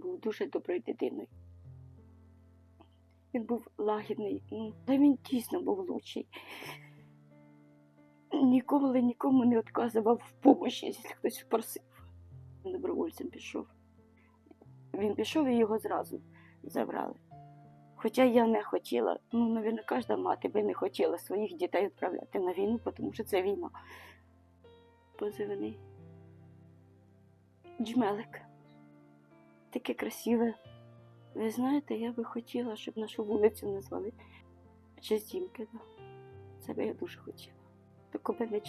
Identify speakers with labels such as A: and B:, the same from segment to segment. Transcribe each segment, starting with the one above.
A: Він був дуже доброю дитиною. Він був лагідний, ну, та він дійсно був лучший. Ніколи нікому не відказував в помощі, якщо хтось просив. Добровольцем пішов. Він пішов і його зразу забрали. Хоча я не хотіла, ну, мабуть, кожна мати би не хотіла своїх дітей відправляти на війну, тому що це війна. Позивний. Джмелик. Таке красиве. Ви знаєте, я би хотіла, щоб нашу вулицю назвали честь Дімки. Це би я дуже хотіла. Так у мене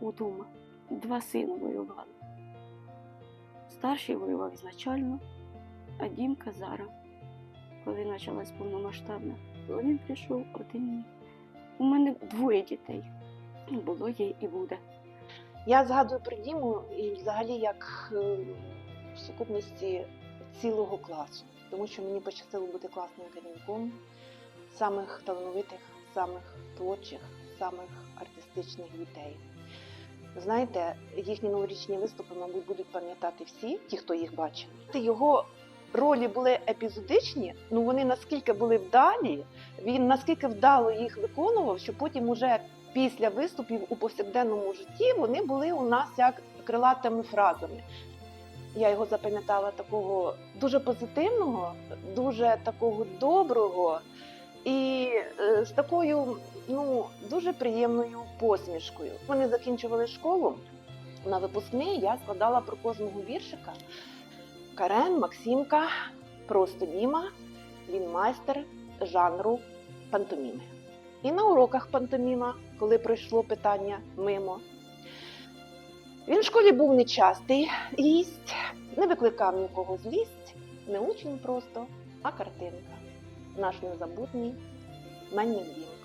A: удома. Два сини воювали. Старший воював ізначально, а Дімка зараз, коли почалась повномасштабна, він прийшов один. У мене двоє дітей. Було є і буде.
B: Я згадую про Діму і взагалі як е, в сукупності цілого класу, тому що мені пощастило бути класним керівником самих талановитих, самих творчих, самих артистичних дітей. Знаєте, їхні новорічні виступи, мабуть, будуть пам'ятати всі, ті, хто їх бачив. Його ролі були епізодичні, ну вони наскільки були вдалі, він наскільки вдало їх виконував, що потім уже після виступів у повсякденному житті вони були у нас як крилатими фразами. Я його запам'ятала такого дуже позитивного, дуже такого доброго і е, з такою ну, дуже приємною посмішкою. Вони закінчували школу. На випускний я складала про кожного віршика. Карен, Максимка, просто Діма, він майстер жанру пантоміми. І на уроках пантоміма, коли пройшло питання мимо. Він в школі був нечастий лість, не викликав нікого злість, не учень просто, а картинка. Наш незабутній Дім.